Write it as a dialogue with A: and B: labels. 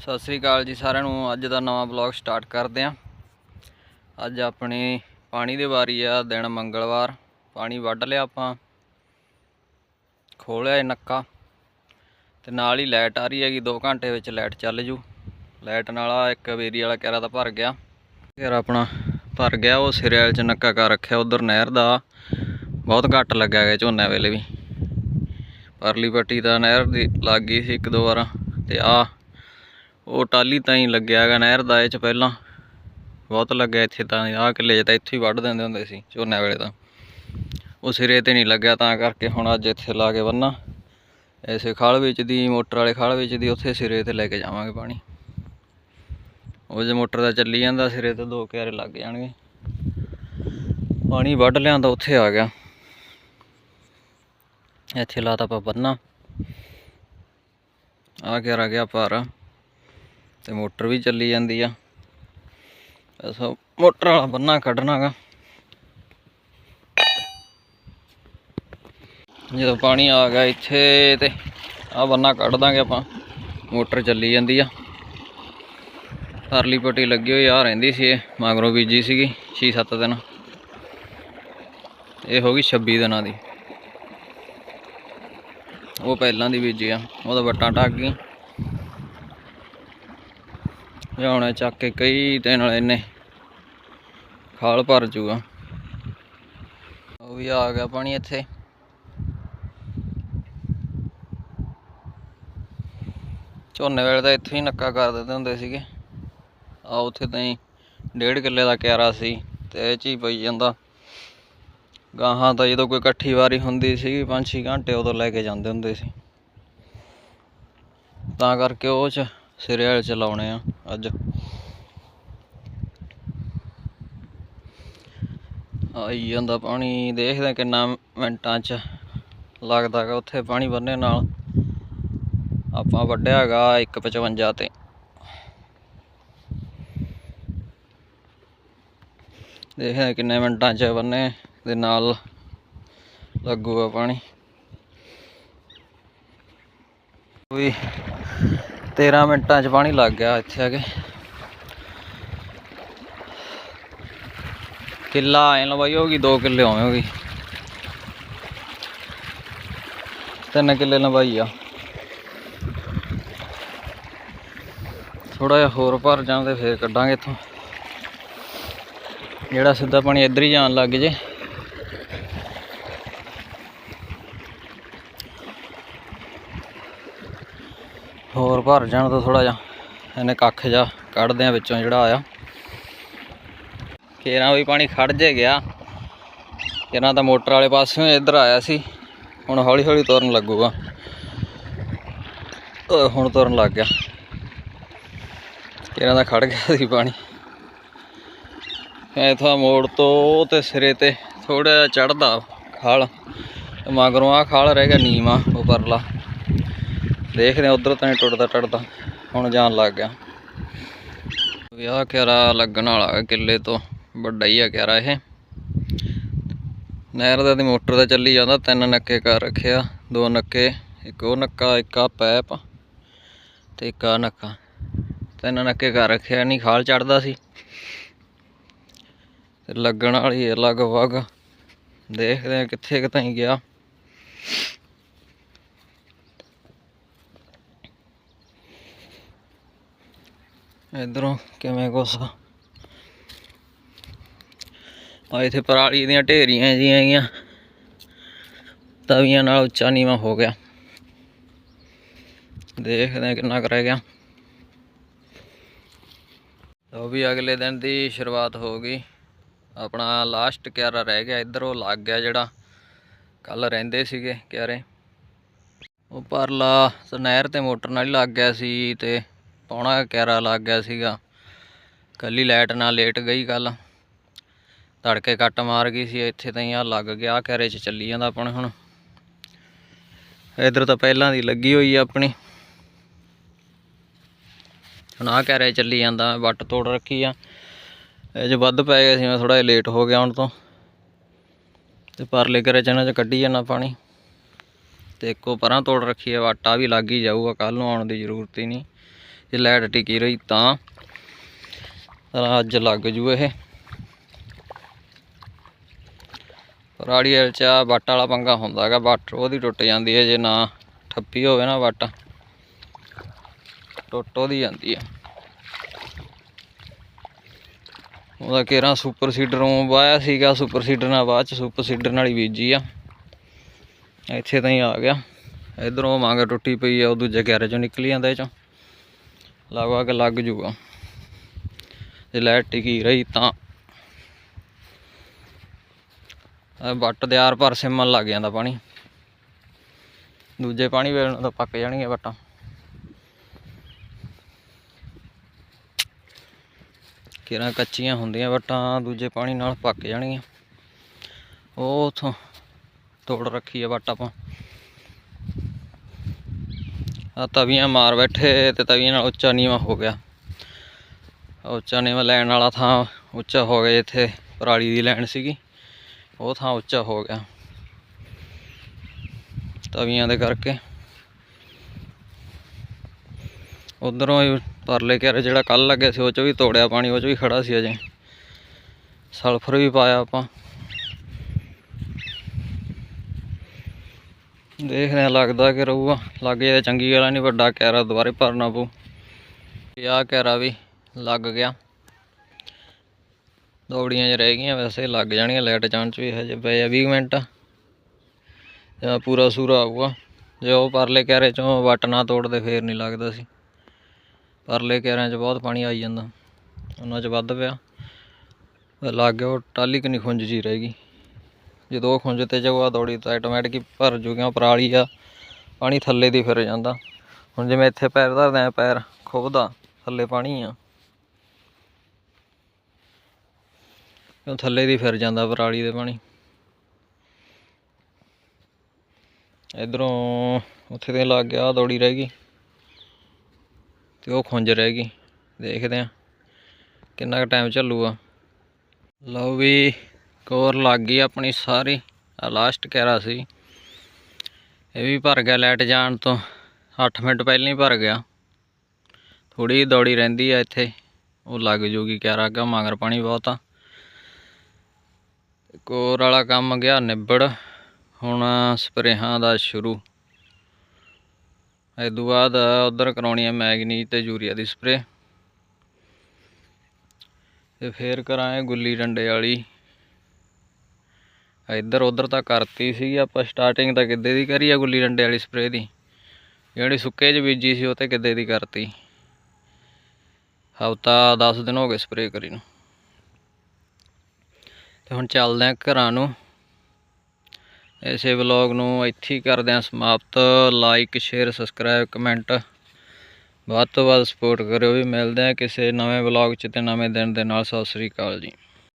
A: ਸਤਿ ਸ੍ਰੀ ਅਕਾਲ ਜੀ ਸਾਰਿਆਂ ਨੂੰ। ਅੱਜ ਦਾ ਨਵਾਂ ਬਲੌਗ ਸਟਾਰਟ ਕਰਦੇ ਆਂ ਅੱਜ ਆਪਣੀ ਪਾਣੀ ਦੀ ਵਾਰੀ ਆ, ਦਿਨ ਮੰਗਲਵਾਰ। ਪਾਣੀ ਵੱਢ ਲਿਆ ਆਪਾਂ। ਖੋਲਿਆ ਇਹ ਨੱਕਾ। ਤੇ ਨਾਲ ਹੀ ਲਾਈਟ ਆ ਰਹੀ ਹੈਗੀ 2 ਘੰਟੇ ਵਿੱਚ ਲਾਈਟ ਚੱਲ ਜੂ। ਲਾਈਟ ਨਾਲ ਆ ਇੱਕ ਵੇਰੀ ਵਾਲਾ ਕਹਿਰਾ ਤਾਂ ਭਰ ਗਿਆ। ਘੇਰਾ ਆਪਣਾ ਭਰ ਗਿਆ, ਉਹ ਸਿਰੇ ਚ ਨੱਕਾ ਕਰ ਰੱਖਿਆ ਉਧਰ ਨਹਿਰ ਦਾ। ਬਹੁਤ ਘੱਟ ਲੱਗਿਆ ਗਿਆ ਝੋਨੇ ਵੇਲੇ ਵੀ। ਪਰਲੀ ਪੱਟੀ ਦਾ ਨਹਿਰ ਦੀ ਲੱਗ ਗਈ ਸੀ ਇੱਕ ਦੋ ਵਾਰ। ਤੇ ਆ ਉਹ ਟਾਲੀ ਤਾਂ ਹੀ ਲੱਗਿਆ ਹੈਗਾ ਨਹਿਰ ਦਾ, ਇਹ ਚ ਪਹਿਲਾਂ ਬਹੁਤ ਲੱਗਿਆ ਇੱਥੇ ਤਾਂ, ਆਹ ਕਿੱਲੇ 'ਚ ਤਾਂ ਇੱਥੇ ਹੀ ਵੱਢ ਦਿੰਦੇ ਹੁੰਦੇ ਸੀ ਝੋਨੇ ਵੇਲੇ ਤਾਂ। ਉਹ ਸਿਰੇ ਤੇ ਨਹੀਂ ਲੱਗਿਆ, ਤਾਂ ਕਰਕੇ ਹੁਣ ਅੱਜ ਇੱਥੇ ਲਾ ਕੇ ਬੰਨਾ ਐਸੇ ਖਾਲ ਵਿੱਚ ਦੀ, ਮੋਟਰ ਵਾਲੇ ਖਾਲ ਵਿੱਚ ਦੀ, ਉੱਥੇ ਸਿਰੇ ਤੇ ਲੈ ਕੇ ਜਾਵਾਂਗੇ ਪਾਣੀ। ਉਹ ਜੇ ਮੋਟਰ ਦਾ ਚੱਲੀ ਜਾਂਦਾ, ਸਿਰੇ ਤੇ ਦੋ ਕਿਆਰੇ ਲੱਗ ਜਾਣਗੇ। ਪਾਣੀ ਵੱਢ ਲਿਆਂਦਾ ਉੱਥੇ ਆ ਗਿਆ। ਇੱਥੇ ਲਾਤਾ ਆਪਾਂ ਬੰਨਾ ਆ ਕਿਆਰਾ ਗਿਆ ਪਰ ਤੇ ਮੋਟਰ ਵੀ ਚੱਲੀ ਜਾਂਦੀ ਆ। ਐਸਾ ਮੋਟਰ ਵਾਲਾ ਬੰਨਾ ਕੱਢਣਾਗਾ। ਜਦੋਂ ਪਾਣੀ ਆ ਗਿਆ ਇੱਥੇ ਤੇ ਆ ਬੰਨਾ ਕੱਢ ਦਾਂਗੇ ਆਪਾਂ। ਮੋਟਰ ਚੱਲੀ ਜਾਂਦੀ ਆ। ਪਰਲੀ ਪੱਟੀ ਲੱਗੀ ਹੋਈ ਆ ਰਹਿੰਦੀ ਸੀ ਇਹ, ਮਗਰੋਂ ਬੀਜੀ ਸੀਗੀ 6-7 ਦਿਨ। ਇਹ ਹੋ ਗਈ 26 ਦਿਨਾਂ ਦੀ। ਉਹ ਪਹਿਲਾਂ ਦੀ ਬੀਜੀ ਆ, ਉਹਦਾ ਵੱਟਾਂ ਢੱਕ ਗਈ ਇਹ ਚੱਕ ਕੇ ਕਈ ਦਿਨ ਵਾਲੇ ਨੇ ਖਾਲ ਭਰ ਜੂਗਾ। ਉਹ ਵੀ ਆ ਗਿਆ ਪਾਣੀ ਇੱਥੇ। ਝੋਨੇ ਵੇਲੇ ਤਾਂ ਇੱਥੇ ਹੀ ਨੱਕਾ ਕਰ ਦਿੰਦੇ ਹੁੰਦੇ ਸੀਗੇ। ਆ ਉੱਥੇ ਤਾਂ ਹੀ ਡੇਢ ਕਿੱਲੇ ਦਾ ਕਿਆਰਾ ਸੀ ਤੇ ਇਹ ਚ ਹੀ ਪਈ ਜਾਂਦਾ। ਗਾਹਾਂ ਤਾਂ ਜਦੋਂ ਕੋਈ ਇਕੱਠੀ ਵਾਰੀ ਹੁੰਦੀ ਸੀ 5-6 ਘੰਟੇ ਉਦੋਂ ਲੈ ਕੇ ਜਾਂਦੇ ਹੁੰਦੇ ਸੀ। ਤਾਂ ਕਰਕੇ ਉਹ ਚ ਸਿਰੇ ਵਾਲੇ ਚਲਾਉਣੇ ਆ ਅੱਜ। ਆਈ ਜਾਂਦਾ ਪਾਣੀ, ਦੇਖਦੇ ਕਿੰਨਾ ਮਿੰਟਾਂ ਚ ਲੱਗਦਾ ਗਾ, ਉੱਥੇ ਪਾਣੀ ਬੰਨੇ ਨਾਲ। ਆਪਾਂ ਵੱਢਿਆ ਹੈਗਾ 155 ਤੇ। ਦੇਖਦੇ ਕਿੰਨੇ ਮਿੰਟਾਂ ਚ ਬੰਨੇ ਦੇ ਨਾਲ ਲੱਗੂਗਾ ਪਾਣੀ। ਵੀ 13 ਮਿੰਟਾਂ ਚ ਪਾਣੀ ਲੱਗ ਗਿਆ ਇੱਥੇ ਆ ਕੇ। ਕਿੱਲਾ ਐ ਲਵਾਈ ਹੋਗੀ 2 ਕਿੱਲੇ ਹੋਵੇਂ ਹੋਗੀ ਤਿੰਨ ਕਿੱਲੇ ਲਵਾਈ ਆ। ਥੋੜਾ ਜਿਹਾ ਹੋਰ ਭਰ ਜਾਂਦੇ ਫੇਰ ਕੱਢਾਂਗੇ ਇੱਥੋਂ। ਜਿਹੜਾ ਸਿੱਧਾ ਪਾਣੀ ਇੱਧਰ ਹੀ ਜਾਣ ਲੱਗ ਜੇ। ਹੋਰ ਭਰ ਜਾਣ ਤੋਂ ਥੋੜਾ ਜਿਹਾ। ਇਹਨੇ ਕੱਖ ਜਾ ਕੱਢਦੇ ਆ ਵਿੱਚੋਂ ਜਿਹੜਾ ਆਇਆ। ਕੇਰਾਂ ਵੀ ਪਾਣੀ ਖੜ ਜੇ ਗਿਆ। ਕੇਰਾਂ ਤਾਂ ਮੋਟਰ ਵਾਲੇ ਪਾਸਿਓਂ ਇੱਧਰ ਆਇਆ ਸੀ। ਹੁਣ ਹੌਲੀ ਹੌਲੀ ਤੁਰਨ ਲੱਗੂਗਾ। ਹੁਣ ਤੁਰਨ ਲੱਗ ਗਿਆ। ਕੇਰਾਂ ਦਾ ਖੜ ਗਿਆ ਸੀ ਪਾਣੀ। ਇਥੋਂ ਮੋੜ ਤੋਂ ਤੇ ਸਿਰੇ ਤੇ ਥੋੜਾ ਜਿਹਾ ਚੜਦਾ ਖਾਲ। ਮਗਰੋਂ ਆ ਖਾਲ ਰਹਿ ਗਿਆ ਨੀਵਾ ਉਹ ਪਰਲਾ ਦੇਖਦੇ ਉਧਰ ਤਾਂ ਨਹੀਂ ਟੁੱਟਦਾ ਟੁੱਟਦਾ, ਹੁਣ ਜਾਣ ਲੱਗ ਗਿਆ। ਵਿਆਹ ਕਿਆਰਾ ਲੱਗਣ ਵਾਲਾ ਕਿੱਲੇ ਤੋਂ, ਵੱਡਾ ਹੀ ਆ ਕਿਆਰਾ ਇਹ। ਨਹਿਰ ਦਾ ਤੇ ਮੋਟਰ ਦਾ ਚੱਲੀ ਜਾਂਦਾ, ਤਿੰਨ ਨੱਕੇ ਕਰ ਰੱਖਿਆ ਦੋ ਨੱਕੇ, ਇੱਕ ਉਹ ਨੱਕਾ, ਇੱਕ ਆ ਪੈਪ ਤੇ ਇੱਕ ਆ ਨੱਕਾ। ਤਿੰਨ ਨੱਕੇ ਕਰ ਰੱਖਿਆ ਨਹੀਂ ਖਾਲ ਚੜਦਾ ਸੀ। ਤੇ ਲੱਗਣ ਵਾਲੀ ਹੈ ਲਗਭਗ। ਦੇਖਦੇ ਆ ਕਿੱਥੇ ਕੁ ਗਿਆ। ਇਧਰੋਂ ਕਿਵੇਂ ਕੁਛ? ਆ ਇੱਥੇ ਪਰਾਲੀ ਦੀਆਂ ਢੇਰੀਆਂ ਜੀਆਂ ਆਈਆਂ ਤਵੀਆਂ ਨਾਲ ਉੱਚਾ ਨੀਵਾਂ ਹੋ ਗਿਆ। ਦੇਖਦੇ ਆ ਕਿੰਨਾ ਕਰ ਰਹਿ ਗਿਆ। ਉਹ ਵੀ ਅਗਲੇ ਦਿਨ ਦੀ ਸ਼ੁਰੂਆਤ ਹੋ ਗਈ। ਆਪਣਾ ਲਾਸਟ ਕਿਆਰਾ ਰਹਿ ਗਿਆ। ਇੱਧਰ ਉਹ ਲੱਗ ਗਿਆ ਜਿਹੜਾ। ਕੱਲ ਰਹਿੰਦੇ ਸੀਗੇ ਕਿਆਰੇ। ਉਹ ਪਰਲਾ ਨਹਿਰ ਤੇ ਮੋਟਰ ਨਾਲ ਹੀ ਲੱਗ ਗਿਆ ਸੀ ਤੇ ਪੌਣਾ ਕਿਆਰਾ ਲੱਗ ਗਿਆ ਸੀਗਾ। ਕੱਲੀ ਲਾਈਟ ਨਾਲ ਲੇਟ ਗਈ ਕੱਲ ਧੜਕੇ ਕੱਟ ਮਾਰ ਗਈ ਸੀ, ਇੱਥੇ ਤਾਂ ਆ ਲੱਗ ਗਿਆ, ਆਹ ਕਿਆਰੇ 'ਚ ਚੱਲੀ ਜਾਂਦਾ ਆਪਣੇ ਹੁਣ। ਇੱਧਰ ਤਾਂ ਪਹਿਲਾਂ ਦੀ ਲੱਗੀ ਹੋਈ ਆ ਆਪਣੀ। ਹੁਣ ਆਹ ਕੈਰੇ 'ਚ ਚੱਲੀ ਜਾਂਦਾ, ਵੱਟ ਤੋੜ ਰੱਖੀ ਆ। ਇਹ 'ਚ ਵੱਧ ਪੈ ਗਿਆ ਸੀ, ਮੈਂ ਥੋੜਾ ਜਿਹਾ ਲੇਟ ਹੋ ਗਿਆ ਹੁਣ ਤੋਂ। ਤੇ ਪਰਲੇ ਕਰੇ ਚ ਇਹਨਾਂ 'ਚ ਕੱਢੀ ਜਾਣਾ ਪਾਣੀ। ਤੇ ਇੱਕੋ ਪਰਾਂ ਤੋੜ ਰੱਖੀ ਹੈ ਆਟਾ ਵੀ ਲੱਗ ਹੀ ਜਾਊਗਾ ਕੱਲ ਨੂੰ ਆਉਣ ਦੀ ਜ਼ਰੂਰਤ ਹੀ ਨਹੀਂ। ਜੇ ਲਾਈਟ ਟਿਕੀ ਰਹੀ ਤਾਂ ਅੱਜ ਲੱਗ ਜੂ ਇਹ। ਪਰਾੜੀ ਵਾਲ ਚ ਵੱਟ ਵਾਲਾ ਪੰਗਾ ਹੁੰਦਾ ਹੈਗਾ, ਵੱਟ ਉਹਦੀ ਟੁੱਟ ਜਾਂਦੀ ਹੈ, ਜੇ ਨਾ ਠੱਪੀ ਹੋਵੇ ਨਾ ਵੱਟ। ਟੁੱਟ ਉਹਦੀ ਜਾਂਦੀ ਹੈ। ਉਹਦਾ ਕੇਰਾਂ ਸੁਪਰ ਸੀਡਰੋਂ ਵਾਇਆ ਸੀਗਾ, ਸੁਪਰ ਸੀਡਰ ਨਾਲ ਬਾਅਦ ਚ ਸੁਪਰ ਸੀਡਰ ਨਾਲ ਹੀ ਬੀਜੀ ਆ। ਇੱਥੇ ਤਾਂ ਹੀ ਆ ਗਿਆ। ਇਧਰੋਂ ਮੰਗ ਟੁੱਟੀ ਪਈ ਆ, ਉਹ ਦੂਜੇ ਗੈਰੇਜ ਚੋਂ ਨਿਕਲੀ ਜਾਂਦਾ ਇਹ ਚੋਂ। ਲਗਵਾ ਕੇ ਲੱਗ ਜੂਗਾ। ਜੇ ਲਾਈਟ ਟਿਕੀ ਰਹੀ ਤਾਂ। ਇਹ ਵੱਟ ਦੇ ਆਰ ਪਰ ਸਿਮਣ ਲੱਗ ਜਾਂਦਾ ਪਾਣੀ। ਦੂਜੇ ਪਾਣੀ ਵੇਲੇ ਤਾਂ ਪੱਕ ਜਾਣਗੀਆਂ ਵੱਟਾਂ। ਕਿਰਾਂ ਕੱਚੀਆਂ ਹੁੰਦੀਆਂ ਵੱਟਾਂ, ਦੂਜੇ ਪਾਣੀ ਨਾਲ ਪੱਕ ਜਾਣਗੀਆਂ। ਉਹ ਉਥੋਂ ਤੋੜ ਰੱਖੀ ਆ ਵੱਟ ਆਪਾਂ। ਤਵੀਆਂ ਮਾਰ ਬੈਠੇ ਤੇ ਤਵੀਆਂ ਨਾਲ ਉੱਚਾ ਨੀਵਾਂ ਹੋ ਗਿਆ। ਉੱਚਾ ਨੀਵਾਂ ਲੈਣ ਵਾਲਾ ਥਾਂ ਉੱਚਾ ਹੋ ਗਿਆ ਇੱਥੇ, ਪਰਾਲੀ ਦੀ ਲੈਣ ਸੀਗੀ। ਉਹ ਥਾਂ ਉੱਚਾ ਹੋ ਗਿਆ। ਤਵੀਆਂ ਦੇ ਕਰਕੇ। ਉਧਰੋਂ ਹੀ ਪਰਲੇ ਘਰ ਜਿਹੜਾ ਕੱਲ ਲੱਗਿਆ ਸੀ, ਉਹ ਚ ਵੀ ਤੋੜਿਆ ਪਾਣੀ, ਉਹ ਚ ਵੀ ਖੜਾ ਸੀ ਅਜੇ। ਸਲਫਰ ਵੀ ਪਾਇਆ ਆਪਾਂ। ਦੇਖਦੇ ਹਾਂ ਲੱਗਦਾ ਕਿ ਰਹੂਗਾ। ਲੱਗ ਜਾਏ ਚੰਗੀ ਗੱਲ ਆ, ਨਹੀਂ ਵੱਡਾ ਕੈਰਾ ਦੁਬਾਰੇ ਭਰਨਾ ਪਊ। ਇਹ ਆਹ ਕੈਰਾ ਵੀ ਲੱਗ ਗਿਆ। ਦੌੜੀਆਂ 'ਚ ਰਹਿ ਗਈਆਂ ਵੈਸੇ ਲੱਗ ਜਾਣੀਆਂ ਲਾਈਟ ਜਾਣ 'ਚ ਵੀ ਹਜੇ ਪਏ ਆ 20 ਮਿੰਟ। ਜਾਂ ਪੂਰਾ ਸੂਰਾ ਆਊਗਾ। ਜੇ ਉਹ ਪਰਲੇ ਕੈਰੇ 'ਚੋਂ ਵੱਟ ਨਾ ਤੋੜਦੇ ਫੇਰ ਨਹੀਂ ਲੱਗਦਾ ਸੀ। ਪਰਲੇ ਕੈਰਿਆਂ 'ਚ ਬਹੁਤ ਪਾਣੀ ਆਈ ਜਾਂਦਾ। ਉਹਨਾਂ 'ਚ ਵੱਧ ਪਿਆ। ਫਿਰ ਲੱਗ ਗਿਆ ਉਹ ਟਾਲੀ ਕਿੰਨੀ ਨਹੀਂ ਖੁੰਝ ਜੀ ਰਹਿ ਗਈ। ਜਦੋਂ ਉਹ ਖੁੰਝ ਤੇ ਜਾਊਗਾ, ਦੌੜੀ ਤਾਂ ਆਟੋਮੈਟਿਕ ਭਰ ਜੂਗਾ ਪਰਾਲੀ ਆ, ਪਾਣੀ ਥੱਲੇ ਦੀ ਫਿਰ ਜਾਂਦਾ। ਹੁਣ ਜਿਵੇਂ ਇੱਥੇ ਪੈਰ ਧਰਦੇ ਆ ਪੈਰ ਖੁੱਬਦਾ, ਥੱਲੇ ਪਾਣੀ ਆ। ਕਿਉਂ ਥੱਲੇ ਦੀ ਫਿਰ ਜਾਂਦਾ ਪਰਾਲੀ ਦੇ ਪਾਣੀ। ਇਧਰੋਂ ਉੱਥੇ ਤੇ ਲੱਗ ਗਿਆ, ਆਹ ਦੌੜੀ ਰਹਿ ਗਈ। ਤੇ ਉਹ ਖੁੰਝ ਰਹਿ ਗਈ। ਦੇਖਦੇ ਆ ਕਿੰਨਾ ਕੁ ਟਾਈਮ ਚੱਲੂਗਾ। ਲਓ ਵੀ ਕੋਰ ਲੱਗ ਗਈ ਆਪਣੀ ਸਾਰੀ। ਆ ਲਾਸਟ ਕੈਰਾ ਸੀ? ਇਹ ਵੀ ਭਰ ਗਿਆ ਲਾਈਟ ਜਾਣ ਤੋਂ। 8 ਮਿੰਟ ਪਹਿਲਾਂ ਹੀ ਭਰ ਗਿਆ। ਥੋੜੀ ਦੌੜੀ ਰਹਿੰਦੀ ਆ ਇੱਥੇ। ਉਹ ਲੱਗ ਜੂਗੀ ਕੈਰਾ ਅੱਗਾ, ਮਗਰ ਪਾਣੀ ਬਹੁਤ ਆ। ਕੋਰ ਵਾਲਾ ਕੰਮ ਗਿਆ, ਨਿਬੜ। ਹੁਣ ਸਪਰੇਹਾਂ ਦਾ ਸ਼ੁਰੂ। ਇਹ ਤੋਂ ਬਾਅਦ ਉਧਰ ਕਰਾਉਣੀ ਹੈ ਮੈਗਨੀਜ ਤੇ ਯੂਰੀਆ ਦੀ ਸਪਰੇ ਤੇ ਫੇਰ ਕਰਾਂਗੇ ਗੁੱਲੀ ਡੰਡੇ ਵਾਲੀ। ਇੱਧਰ ਉੱਧਰ ਤਾਂ ਕਰਤੀ ਸੀ ਆਪਾਂ ਸਟਾਰਟਿੰਗ ਤਾਂ ਕਿੱਦੇ ਦੀ ਕਰੀ ਆ ਗੁੱਲੀ ਡੰਡੇ ਵਾਲੀ ਸਪਰੇਅ ਦੀ। ਜਿਹੜੀ ਸੁੱਕੇ 'ਚ ਬੀਜੀ ਸੀ ਉਹ ਤੇ ਕਿੱਦੇ ਦੀ ਕਰਤੀ। ਹਫਤਾ 10 ਦਿਨ ਹੋ ਗਏ ਸਪਰੇਅ ਕਰੀ ਨੂੰ। ਤੇ ਹੁਣ ਚੱਲਦੇ ਆਂ ਘਰਾਂ ਨੂੰ। ਇਸੇ ਵਲੌਗ ਨੂੰ ਇੱਥੇ ਹੀ ਕਰਦੇ ਆਂ ਸਮਾਪਤ। ਲਾਈਕ ਸ਼ੇਅਰ ਸਬਸਕ੍ਰਾਈਬ ਕਮੈਂਟ ਵੱਧ ਤੋਂ ਵੱਧ ਸਪੋਰਟ ਕਰਿਓ ਵੀ। ਮਿਲਦੇ ਆਂ ਕਿਸੇ ਨਵੇਂ ਵਲੌਗ 'ਚ ਤੇ ਨਵੇਂ ਦਿਨ ਦੇ ਨਾਲ। ਸਤਿ ਸ੍ਰੀ ਅਕਾਲ ਜੀ।